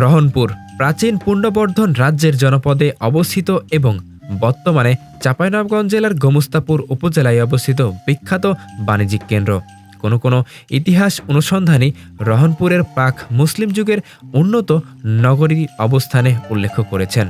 রহনপুর, প্রাচীন পুণ্ডবর্ধন রাজ্যের জনপদে অবস্থিত এবং বর্তমানে চাঁপাইনবগঞ্জ জেলার গোমস্তাপুর উপজেলায় অবস্থিত বিখ্যাত বাণিজ্যিক কেন্দ্র। কোনো কোনো ইতিহাস অনুসন্ধানী রহনপুরের প্রাক মুসলিম যুগের উন্নত নগরী অবস্থানে উল্লেখ করেছেন।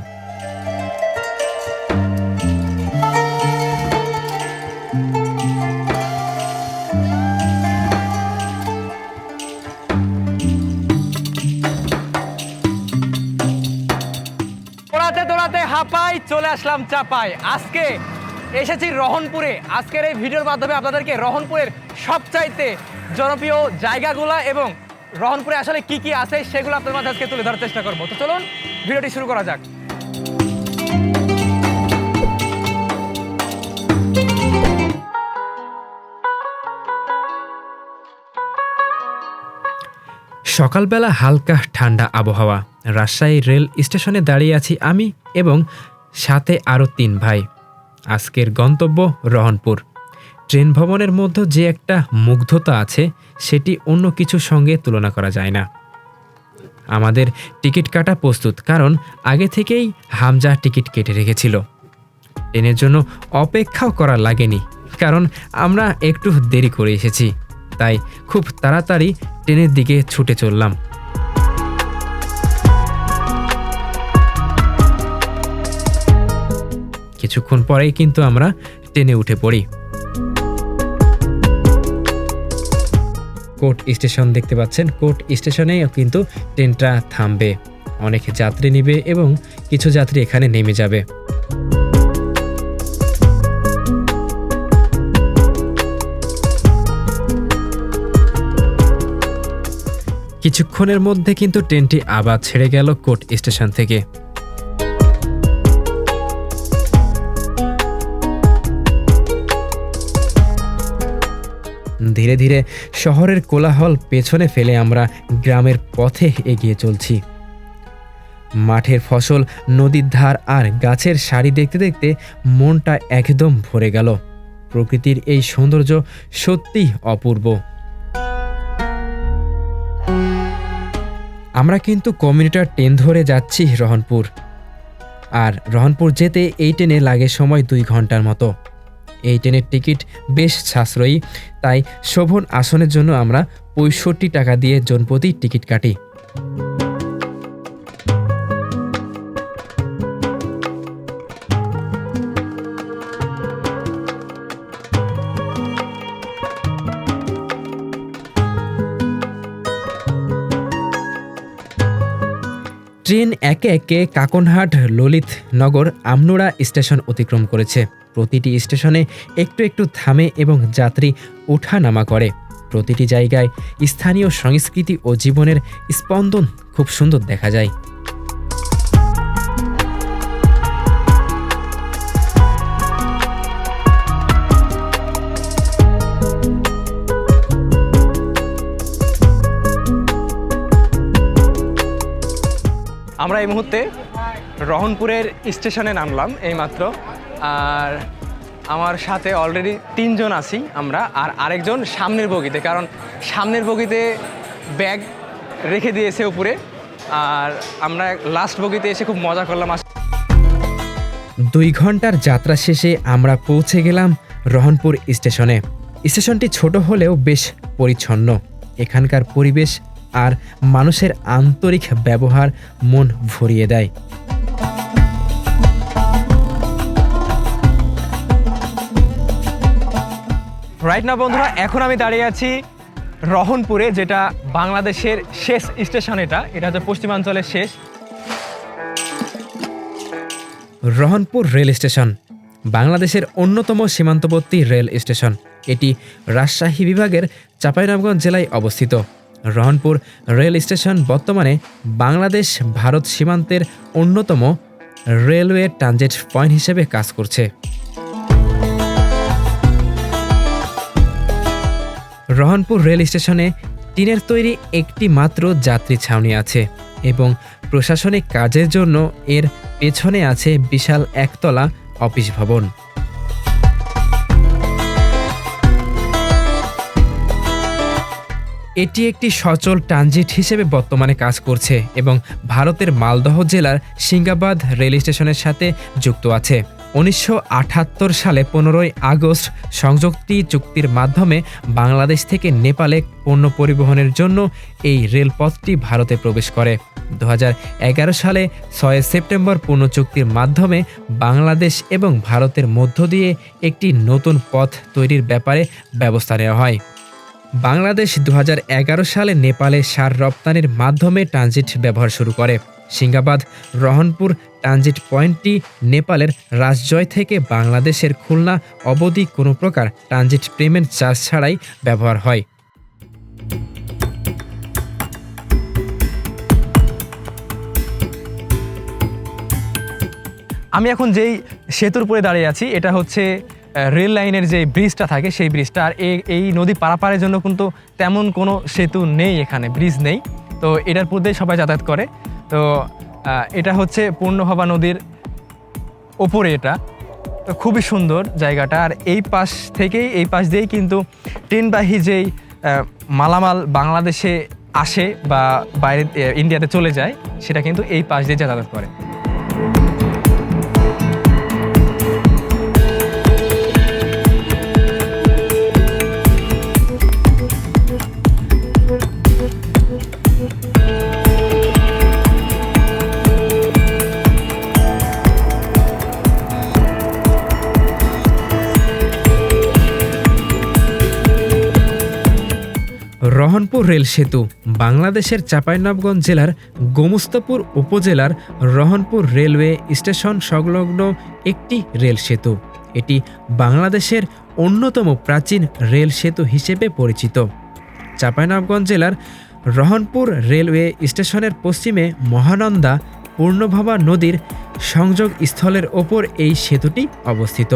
হাঁপাই চলে আসলাম চাপাই। আজকে এসেছি রহনপুরে। আজকের এই ভিডিওর মাধ্যমে আপনাদেরকে রহনপুরের সবচাইতে জনপ্রিয় জায়গাগুলো এবং রহনপুরে আসলে কি কি আছে সেগুলো আপনাদের মাঝে আজকে তুলে ধরার চেষ্টা করব। তো চলুন, ভিডিওটি শুরু করা যাক। সকালবেলা হালকা ঠান্ডা আবহাওয়া। রাজশাহী রেল স্টেশনে দাঁড়িয়ে আছি আমি এবং সাথে আরও তিন ভাই। আজকের গন্তব্য রহনপুর। ট্রেন ভবনের মধ্যে যে একটা মুগ্ধতা আছে, সেটি অন্য কিছুর সঙ্গে তুলনা করা যায় না। আমাদের টিকিট কাটা প্রস্তুত, কারণ আগে থেকেই হামজা টিকিট কেটে রেখেছিল। ট্রেনের জন্য অপেক্ষাও করা লাগেনি, কারণ আমরা একটু দেরি করে এসেছি, তাই খুব তাড়াতাড়ি ট্রেনের দিকে ছুটে চললাম। কিছুক্ষণ পরেই কিন্তু আমরা ট্রেনে উঠে পড়ি। কোর্ট স্টেশন দেখতে পাচ্ছেন। কোর্ট স্টেশনে কিন্তু ট্রেনটা থামবে। অনেক যাত্রী নেবে এবং কিছু যাত্রী এখানে নেমে যাবে। কিছুক্ষণের মধ্যে কিন্তু ট্রেনটি আবার ছেড়ে গেল কোর্ট স্টেশন থেকে। ধীরে ধীরে শহরের কোলাহল পেছনে ফেলে আমরা গ্রামের পথে এগিয়ে চলছি। মাঠের ফসল, নদীর ধার আর গাছের সারি দেখতে দেখতে মনটা একদম ভরে গেল। প্রকৃতির এই সৌন্দর্য সত্যিই অপূর্ব। আমরা কিন্তু কমিউনিটার ট্রেন ধরে যাচ্ছি রহনপুর। আর রহনপুর যেতে এই ট্রেনে লাগে সময় দুই ঘণ্টার মতো। এই ট্রেনের টিকিট বেশ সাশ্রয়ী। তাই শোভন আসনের জন্য আমরা পঁয়ষট্টি টাকা দিয়ে জনপ্রতি টিকিট কাটি। ট্রেন একে একে কাকনহাট, ললিত নগর, আমনোড়া স্টেশন অতিক্রম করেছে। প্রতিটি স্টেশনে একটু একটু থামে এবং যাত্রী ওঠা নামা করে। প্রতিটি জায়গায় স্থানীয় সংস্কৃতি ও জীবনের স্পন্দন খুব সুন্দর দেখা যায়। আমরা এই মুহূর্তে রহনপুরের স্টেশনে নামলাম এইমাত্র। আর আমার সাথে অলরেডি তিনজন আছি আমরা, আর আরেকজন সামনের বগিতে, কারণ সামনের বগিতে ব্যাগ রেখে দিয়েছে উপরে। আর আমরা লাস্ট বগিতে এসে খুব মজা করলাম। দুই ঘণ্টার যাত্রা শেষে আমরা পৌঁছে গেলাম রহনপুর স্টেশনে। স্টেশনটি ছোট হলেও বেশ পরিচ্ছন্ন। এখানকার পরিবেশ আর মানুষের আন্তরিক ব্যবহার মন ভরিয়ে দেয়। রাইট না বন্ধুরা এখন আমি দাঁড়িয়ে আছি রহনপুরে যেটা বাংলাদেশের শেষ স্টেশন এটা। এটা হচ্ছে পশ্চিমাঞ্চলের শেষ। রহনপুর রেল স্টেশন বাংলাদেশের অন্যতম সীমান্তবর্তী রেল স্টেশন। এটি রাজশাহী বিভাগের চাঁপাইনবাবগঞ্জ জেলায় অবস্থিত। রহনপুর রেল স্টেশন বর্তমানে বাংলাদেশ ভারত সীমান্তের অন্যতম রেলওয়ে ট্রানজিট পয়েন্ট হিসেবে কাজ করছে। রহনপুর রেল স্টেশনে টিনের তৈরি একটি মাত্র যাত্রী ছাউনি আছে এবং প্রশাসনিক কাজের জন্য এর পেছনে আছে বিশাল একতলা অফিস ভবন। এটি একটি সচল ট্রানজিট হিসেবে বর্তমানে কাজ করছে এবং ভারতের মালদহ জেলার সিঙ্গাবাদ রেল স্টেশনের সাথে যুক্ত আছে। উনিশশো আটাত্তর সালে পনেরোই আগস্ট সংযুক্তি চুক্তির মাধ্যমে বাংলাদেশ থেকে নেপালে পণ্য পরিবহনের জন্য এই রেলপথটি ভারতে প্রবেশ করে। দু হাজার এগারো সালে ছয় সেপ্টেম্বর পূর্ণ চুক্তির মাধ্যমে বাংলাদেশ এবং ভারতের মধ্য দিয়ে একটি নতুন পথ তৈরির ব্যাপারে ব্যবস্থা নেওয়া হয়। বাংলাদেশ দু হাজার এগারো সালে নেপালে সার রপ্তানির মাধ্যমে ট্রানজিট ব্যবহার শুরু করে। সিঙ্গাবাদ, রহনপুর, ট্রানজিট পয়েন্টটি নেপালের রাজজয় থেকে বাংলাদেশের খুলনা অবধি কোনো প্রকার ট্রানজিট পেমেন্ট চার্জ ছাড়াই ব্যবহার হয়। আমি এখন যেই সেতুর উপরে দাঁড়িয়ে আছি, এটা হচ্ছে রেল লাইনের যে ব্রিজটা থাকে, সেই ব্রিজটা আর এই- নদী পারাপারের জন্য কিন্তু তেমন কোনো সেতু নেই এখানে ব্রিজ নেই। তো এটার দিয়ে সবাই যাতায়াত করে। তো এটা হচ্ছে পূর্ণভাবা নদীর ওপরে এটা। তো খুবই সুন্দর জায়গাটা। আর এই পাশ থেকেই, এই পাশ দিয়েই কিন্তু ট্রেনবাহী যেই মালামাল বাংলাদেশে আসে বা বাইরে ইন্ডিয়াতে চলে যায়, সেটা কিন্তু এই পাশ দিয়ে যাতায়াত করে। রহনপুর রেল সেতু বাংলাদেশের চাঁপাইনবাবগঞ্জ জেলার গোমস্তাপুর উপজেলার রহনপুর রেলওয়ে স্টেশন সংলগ্ন একটি রেল সেতু। এটি বাংলাদেশের অন্যতম প্রাচীন রেল সেতু হিসেবে পরিচিত। চাঁপাইনবাবগঞ্জ জেলার রহনপুর রেলওয়ে স্টেশনের পশ্চিমে মহানন্দা পূর্ণভবা নদীর সংযোগ স্থলের ওপর এই সেতুটি অবস্থিত।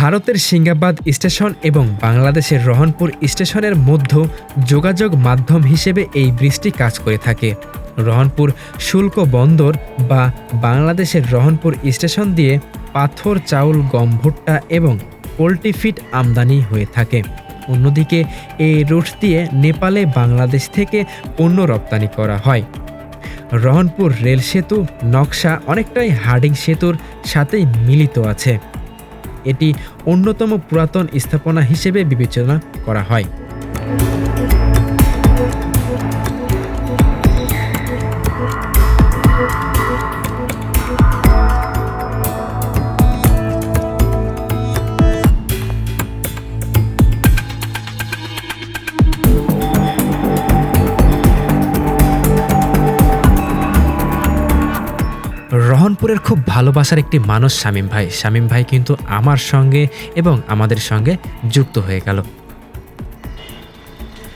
ভারতের সিঙ্গাবাদ স্টেশন এবং বাংলাদেশের রহনপুর স্টেশনের মধ্যে যোগাযোগ মাধ্যম হিসেবে এই ব্রিজটি কাজ করে থাকে। রহনপুর শুল্ক বন্দর বা বাংলাদেশের রহনপুর স্টেশন দিয়ে পাথর, চাউল, গম, ভুট্টা এবং পোলট্রি ফিট আমদানি হয়ে থাকে। অন্যদিকে এই রুট দিয়ে নেপালে বাংলাদেশ থেকে পণ্য রপ্তানি করা হয়। রহনপুর রেল সেতু, নকশা অনেকটাই হার্ডিং সেতুর সাথেই মিলিত আছে। এটি অন্যতম পুরাতন স্থাপনা হিসেবে বিবেচনা করা হয়। রহনপুরের খুব ভালোবাসার একটি মানুষ শামীম ভাই। শামীম ভাই কিন্তু আমার সঙ্গে এবং আমাদের সঙ্গে যুক্ত হয়ে গেল।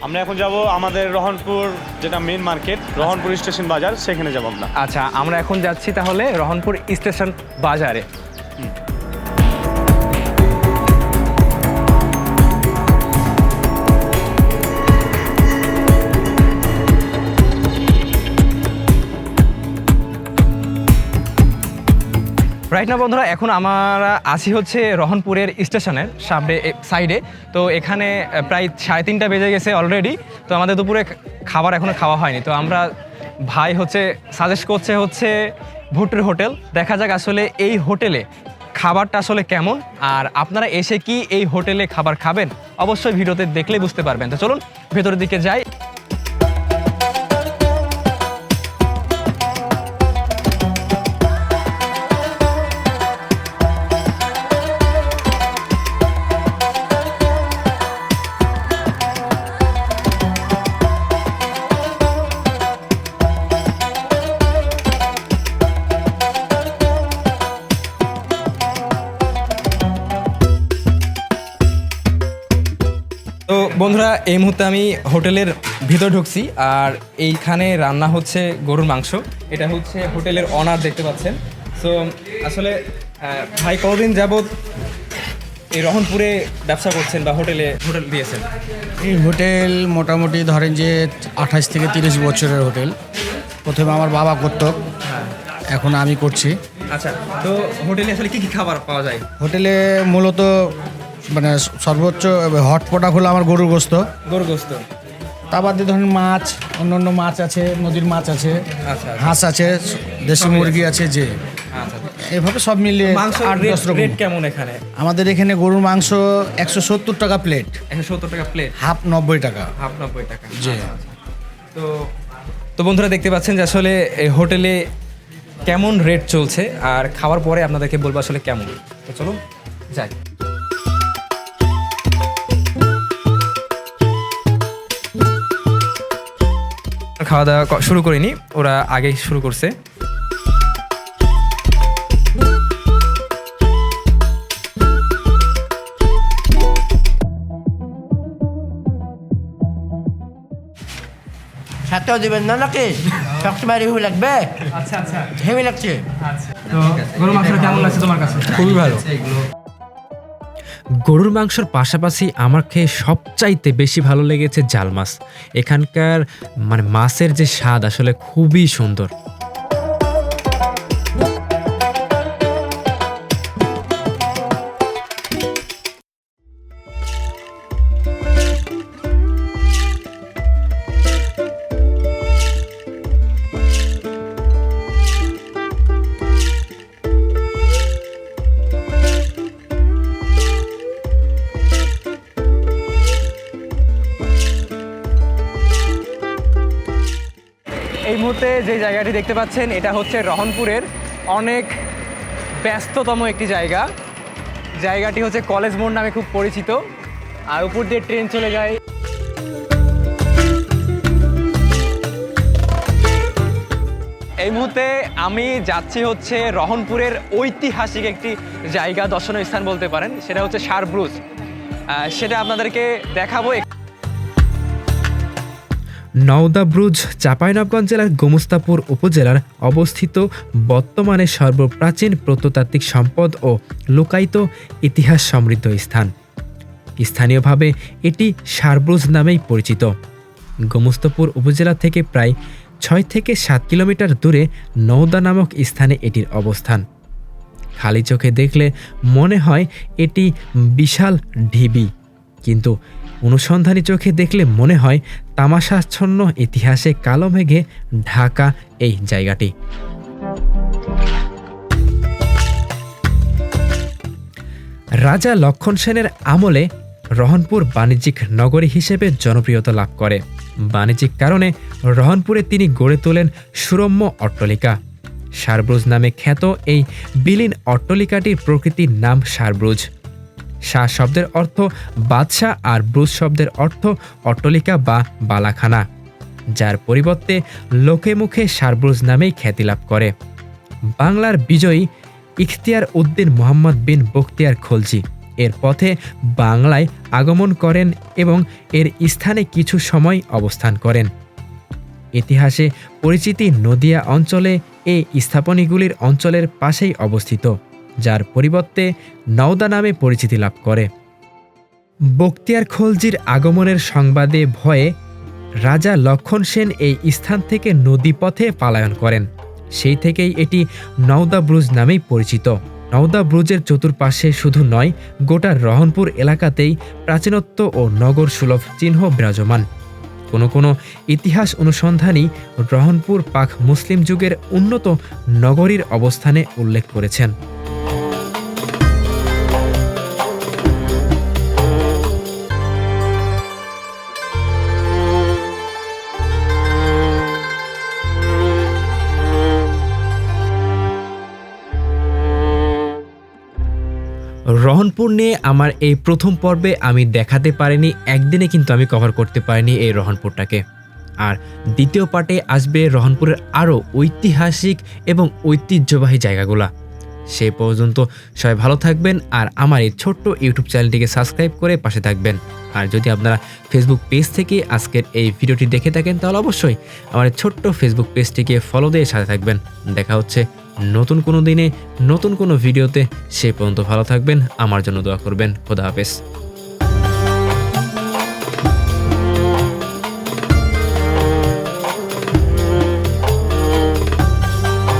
আমরা এখন যাব আমাদের রহনপুর যেটা মেন মার্কেট রহনপুর স্টেশন বাজার সেখানে যাব আমরা। আচ্ছা আমরা এখন যাচ্ছি তাহলে রহনপুর স্টেশন বাজারে। রাইট না বন্ধুরা, এখন আমরা আছি হচ্ছে রহনপুরের স্টেশনের সামনে সাইডে তো এখানে প্রায় সাড়ে তিনটা বেজে গেছে অলরেডি তো আমাদের দুপুরে খাবার এখনও খাওয়া হয়নি। তো আমরা ভাই হচ্ছে সাজেস্ট করছে হচ্ছে ভুট্টির হোটেল। দেখা যাক আসলে এই হোটেলে খাবারটা আসলে কেমন। আর আপনারা এসে কি এই হোটেলে খাবার খাবেন? অবশ্যই ভিডিওতে দেখলে বুঝতে পারবেন। তো চলুন, ভেতরের দিকে যাই। এই মুহূর্তে আমি হোটেলের ভিতর ঢুকছি আর এইখানে রান্না হচ্ছে গরুর মাংস। এটা হচ্ছে হোটেলের অনার দেখতে পাচ্ছেন। সো আসলে ভাই কতদিন যাবৎ এই রহনপুরে ব্যবসা করছেন বা হোটেলে হোটেল দিয়েছেন? এই হোটেল মোটামুটি ধরেন যে আঠাশ থেকে তিরিশ বছরের হোটেল। প্রথমে আমার বাবা করত। এখন আমি করছি। আচ্ছা তো হোটেলে আসলে কি কি খাবার পাওয়া যায়? হোটেলে মূলত মানে সর্বোচ্চ হট পটা হলো আমার গরুর গোস্ত। গরুর গোস্ত। তা বাদ ধরুন মাছ অন্য অন্য মাছ আছে নদীর মাছ আছে আচ্ছা হাঁস আছে দেশি মুরগি আছে। যে। আচ্ছা এভাবে সব মিলিয়ে মাংস আট দশ রকম। কেমন এখানে? আমাদের এখানে গরুর মাংস একশো সত্তর টাকা প্লেট একশো সত্তর টাকা প্লেট হাফ নব্বই টাকা। হাফ নব্বই টাকা। জি। আচ্ছা, আচ্ছা। তো তো বন্ধুরা দেখতে পাচ্ছেন যে আসলে এই হোটেলে কেমন রেট চলছে আর খাওয়ার পরে আপনাদেরকে বলব আসলে কেমন। তো চলুন যাই। খাওয়া দাওয়া শুরু করিনি ওরা আগেই শুরু করছে। দেবেন না নাকি? সবসময় রিভিউ লাগবে? আচ্ছা আচ্ছা। হেভি লাগছে? তো গরু মাংসটা কেমন লাগছে তোমার কাছে? খুবই ভালো। গরুর মাংসর পাশাপাশি আমার খেয়ে সবচাইতে বেশি ভালো লেগেছে জাল মাছ। এখানকার মানে মাছের যে স্বাদ আসলে খুবই সুন্দর। যে জায়গাটি দেখতে পাচ্ছেন, এটা হচ্ছে রহনপুরের অনেক ব্যস্ততম একটি জায়গা। জায়গাটি হচ্ছে কলেজ মোড় নামে খুব পরিচিত। আর উপর দিয়ে ট্রেন চলে যায়। এই মুহূর্তে আমি যাচ্ছি হচ্ছে রহনপুরের ঐতিহাসিক একটি জায়গা দর্শনীয় স্থান বলতে পারেন, সেটা হচ্ছে সারব্রুজ। সেটা আপনাদেরকে দেখাবো। নওদা ব্রুজ চাঁপাইনবগঞ্জ জেলার গোমস্তাপুর উপজেলার অবস্থিত বর্তমানে সর্বপ্রাচীন প্রত্নতাত্ত্বিক সম্পদ ও লোকায়িত ইতিহাস সমৃদ্ধ স্থান। স্থানীয়ভাবে এটি সারব্রুজ নামেই পরিচিত। গোমস্তাপুর উপজেলা থেকে প্রায় ছয় থেকে সাত কিলোমিটার দূরে নওদা নামক স্থানে এটির অবস্থান। খালি চোখে দেখলে মনে হয় এটি বিশাল ঢিবি, কিন্তু অনুসন্ধানী চোখে দেখলে মনে হয় তামাশাচ্ছন্ন ইতিহাসে কালো মেঘে ঢাকা এই জায়গাটি। রাজা লক্ষণ সেনের আমলে রহনপুর বাণিজ্যিক নগরী হিসেবে জনপ্রিয়তা লাভ করে। বাণিজ্যিক কারণে রহনপুরে তিনি গড়ে তোলেন সুরম্য অট্টালিকা। সারব্রুজ নামে খ্যাত এই বিলীন অট্টালিকাটির প্রকৃতির নাম সারব্রুজ। শাহ শব্দের অর্থ বাদশাহ আর ব্রুজ শব্দের অর্থ অট্টালিকা বা বালাখানা, যার পরিবর্তে লোকে মুখে সারব্রুজ নামেই খ্যাতি লাভ করে। বাংলার বিজয়ী ইখতিয়ার উদ্দিন মোহাম্মদ বিন বখতিয়ার খলজি এর পথে বাংলায় আগমন করেন এবং এর স্থানে কিছু সময় অবস্থান করেন। ইতিহাসে পরিচিতি নদিয়া অঞ্চলে এই স্থাপনীগুলির অঞ্চলের পাশেই অবস্থিত। যার পরিবর্তে নওদা নামে পরিচিতি লাভ করে। বক্তিয়ার খলজির আগমনের সংবাদে ভয়ে রাজা লক্ষণ সেন এই স্থান থেকে নদীপথে পালায়ন করেন। সেই থেকেই এটি নওদা ব্রুজ নামেই পরিচিত। নওদা ব্রুজের চতুর্পাশে শুধু নয়, গোটা রহনপুর এলাকাতেই প্রাচীনত্ব ও নগর সুলভ চিহ্ন বিরাজমান। কোনো কোনো ইতিহাস অনুসন্ধানী রহনপুর পাক মুসলিম যুগের উন্নত নগরীর অবস্থানে উল্লেখ করেছেন। রহনপুর নিয়ে আমার এই প্রথম পর্বে আমি দেখাতে পারিনি, একদিনে কিন্তু আমি কভার করতে পারিনি এই রহনপুরটাকে। আর দ্বিতীয় পার্টে আসবে রহনপুরের আরও ঐতিহাসিক এবং ঐতিহ্যবাহী জায়গাগুলা। সে পর্যন্ত সবাই ভালো থাকবেন আর আমার এই ছোট্ট ইউটিউব চ্যানেলটিকে সাবস্ক্রাইব করে পাশে থাকবেন। আর যদি আপনারা ফেসবুক পেজ থেকে আজকের এই ভিডিওটি দেখে থাকেন, তাহলে অবশ্যই আমার ছোট্ট ফেসবুক পেজটিকে ফলো দিয়ে সাথে থাকবেন। দেখা হচ্ছে নতুন কোনো দিনে, নতুন কোনো ভিডিওতে সে পর্যন্ত ভালো থাকবেন। আমার জন্য দোয়া করবেন। খোদা হাফেজ।